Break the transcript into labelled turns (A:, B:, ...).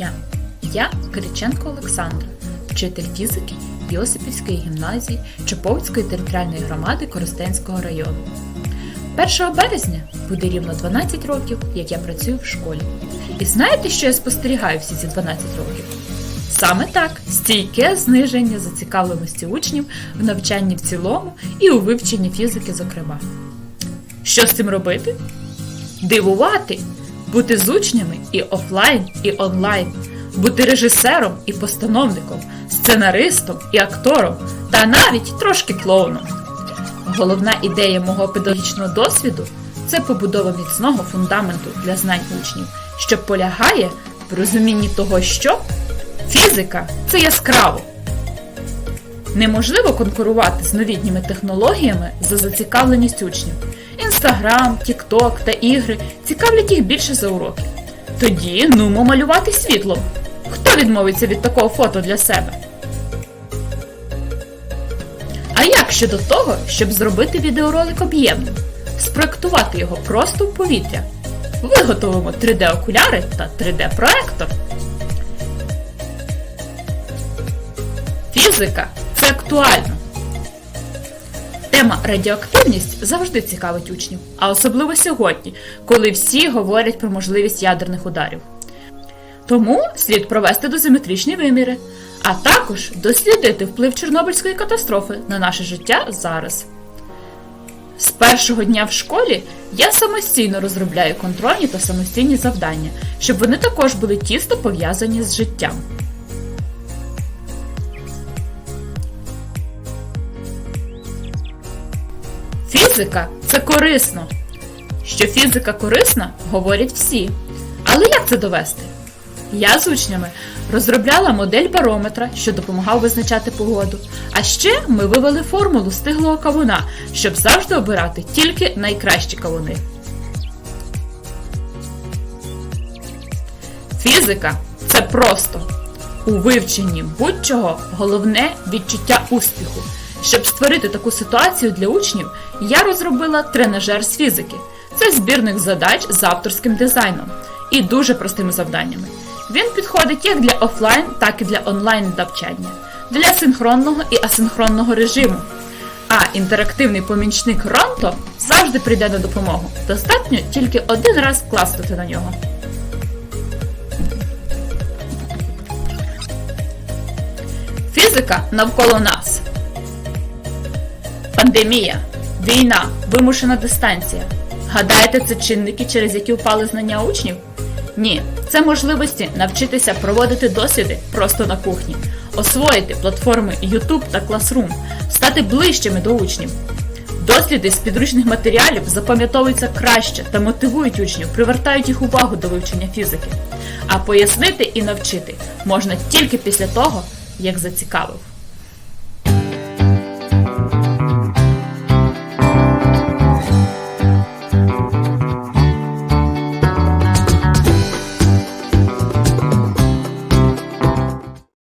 A: Дня! Я Кириченко Олександра, вчитель фізики Йосипівської гімназії Чоповської територіальної громади Коростенського району. 1 березня буде рівно 12 років, як я працюю в школі. І знаєте, що я спостерігаю всі ці 12 років? Саме так стійке зниження зацікавленості учнів в навчанні в цілому і у вивченні фізики, зокрема. Що з цим робити? Дивувати, бути з учнями і офлайн, і онлайн, бути режисером і постановником, сценаристом і актором, та навіть трошки клоуном. Головна ідея мого педагогічного досвіду це побудова міцного фундаменту для знань учнів, що полягає в розумінні того, що фізика це яскраво. Неможливо конкурувати з новітніми технологіями за зацікавленість учнів. Інстаграм, Тікток та ігри цікавлять їх більше за уроки. Тоді нумо малювати світлом. Хто відмовиться від такого фото для себе? А як щодо того, щоб зробити відеоролик об'ємним? Спроектувати його просто в повітря. Виготовимо 3D-окуляри та 3D-проектор. Фізика це актуально. Тема радіоактивність завжди цікавить учнів, а особливо сьогодні, коли всі говорять про можливість ядерних ударів. Тому слід провести дозиметричні виміри, а також дослідити вплив Чорнобильської катастрофи на наше життя зараз. З першого дня в школі я самостійно розробляю контрольні та самостійні завдання, щоб вони також були тісно пов'язані з життям. Фізика це корисно. Що фізика корисна, говорять всі. Але як це довести? Я з учнями розробляла модель барометра, що допомагав визначати погоду. А ще ми вивели формулу стиглого кавуна, щоб завжди обирати тільки найкращі кавуни. Фізика це просто. У вивченні будь-чого головне відчуття успіху. Щоб створити таку ситуацію для учнів, я розробила тренажер з фізики. Це збірник задач з авторським дизайном і дуже простими завданнями. Він підходить як для офлайн, так і для онлайн навчання, для синхронного і асинхронного режиму. А інтерактивний помічник Ронто завжди прийде на допомогу. Достатньо тільки один раз класнути на нього. Фізика навколо нас. Пандемія, війна, вимушена дистанція. Гадаєте, це чинники, через які впали знання учнів? Ні, це можливості навчитися проводити досліди просто на кухні, освоїти платформи YouTube та Classroom, стати ближчими до учнів. Досліди з підручних матеріалів запам'ятовуються краще та мотивують учнів, привертають їх увагу до вивчення фізики. А пояснити і навчити можна тільки після того, як зацікавив.